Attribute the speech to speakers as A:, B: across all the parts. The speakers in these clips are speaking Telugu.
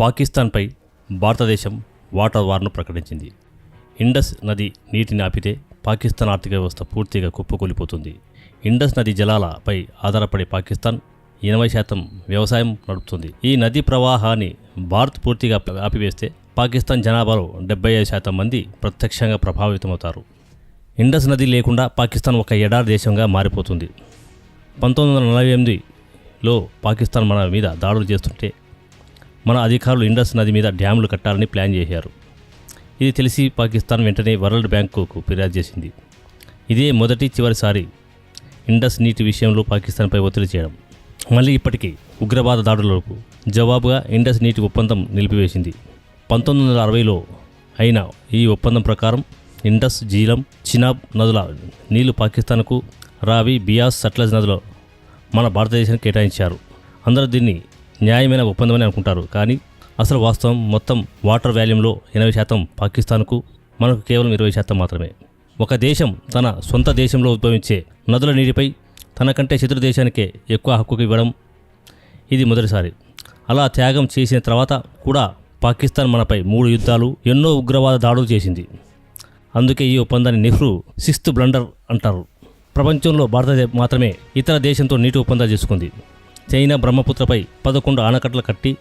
A: పాకిస్తాన్పై భారతదేశం వాటర్ వార్ను ప్రకటించింది. ఇండస్ నది నీటిని ఆపితే పాకిస్తాన్ ఆర్థిక వ్యవస్థ పూర్తిగా కుప్పకూలిపోతుంది. ఇండస్ నది జలాలపై ఆధారపడి పాకిస్తాన్ ఎనభై శాతం వ్యవసాయం నడుపుతుంది. ఈ నది ప్రవాహాన్ని భారత్ పూర్తిగా ఆపివేస్తే పాకిస్తాన్ జనాభాలో డెబ్బై ఐదు శాతం మంది ప్రత్యక్షంగా ప్రభావితమవుతారు. ఇండస్ నది లేకుండా పాకిస్తాన్ ఒక ఎడారి దేశంగా మారిపోతుంది. పంతొమ్మిది వందల నలభై ఎనిమిదిలో పాకిస్తాన్ మన మీద దాడులు చేస్తుంటే మన అధికారులు ఇండస్ నది మీద డ్యాములు కట్టాలని ప్లాన్ చేశారు. ఇది తెలిసి పాకిస్తాన్ వెంటనే వరల్డ్ బ్యాంకుకు ఫిర్యాదు చేసింది. ఇదే మొదటి చివరిసారి ఇండస్ నీటి విషయంలో పాకిస్తాన్పై ఒత్తిడి చేయడం. మళ్ళీ ఇప్పటికీ ఉగ్రవాద దాడులకు జవాబుగా ఇండస్ నీటి ఒప్పందం నిలిపివేసింది. పంతొమ్మిది వందల అరవైలో అయిన ఈ ఒప్పందం ప్రకారం ఇండస్ జీలం చినాబ్ నదుల నీళ్ళు పాకిస్తాన్కు రావి బియాస్ సట్లజ్ నదులు మన భారతదేశానికి కేటాయించారు. అందరూ దీన్ని న్యాయమైన ఒప్పందమని అనుకుంటారు. కానీ అసలు వాస్తవం మొత్తం వాటర్ వాల్యూమ్లో ఎనభై శాతం పాకిస్తాన్కు మనకు కేవలం ఇరవై శాతం మాత్రమే. ఒక దేశం తన సొంత దేశంలో ఉద్భవించే నదుల నీటిపై తనకంటే శత్రు దేశానికే ఎక్కువ హక్కుకు ఇవ్వడం ఇది మొదటిసారి. అలా త్యాగం చేసిన తర్వాత కూడా పాకిస్తాన్ మనపై మూడు యుద్ధాలు ఎన్నో ఉగ్రవాద దాడులు చేసింది. అందుకే ఈ ఒప్పందాన్ని నెహ్రూ సిక్స్త్ బ్లండర్ అంటారు. ప్రపంచంలో భారతదేశం మాత్రమే ఇతర దేశంతో నీటి ఒప్పందాలు చేసుకుంది. చైనా బ్రహ్మపుత్రపై పదకొండు ఆనకట్టలు కట్టి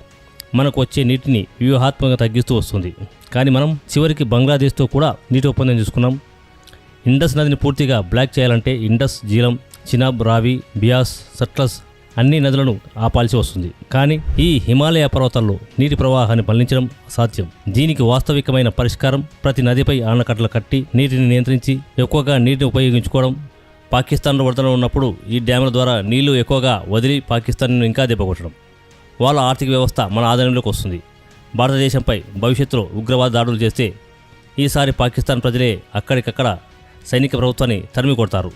A: మనకు వచ్చే నీటిని వ్యూహాత్మకంగా తగ్గిస్తూ వస్తుంది. కానీ మనం చివరికి బంగ్లాదేశ్తో కూడా నీటి ఒప్పందం చేసుకున్నాం. ఇండస్ నదిని పూర్తిగా బ్లాక్ చేయాలంటే ఇండస్ జీలం చినాబ్ రావి బియాస్ సట్లస్ అన్ని నదులను ఆపాల్సి వస్తుంది. కానీ ఈ హిమాలయ పర్వతాల్లో నీటి ప్రవాహాన్ని మళ్ళించడం అసాధ్యం. దీనికి వాస్తవికమైన పరిష్కారం ప్రతి నదిపై ఆనకట్టలు కట్టి నీటిని నియంత్రించి ఎక్కువగా నీటిని ఉపయోగించుకోవడం పాకిస్తాన్లో వరదలు ఉన్నప్పుడు ఈ డ్యాముల ద్వారా నీళ్ళు ఎక్కువగా వదిలి పాకిస్తాన్ను ఇంకా దెబ్బకొట్టడం. వాళ్ళ ఆర్థిక వ్యవస్థ మన ఆదాయంలోకి వస్తుంది. భారతదేశంపై భవిష్యత్తులో ఉగ్రవాద దాడులు చేస్తే ఈసారి పాకిస్తాన్ ప్రజలే అక్కడికక్కడ సైనిక ప్రభుత్వాన్ని తరిమి కొడతారు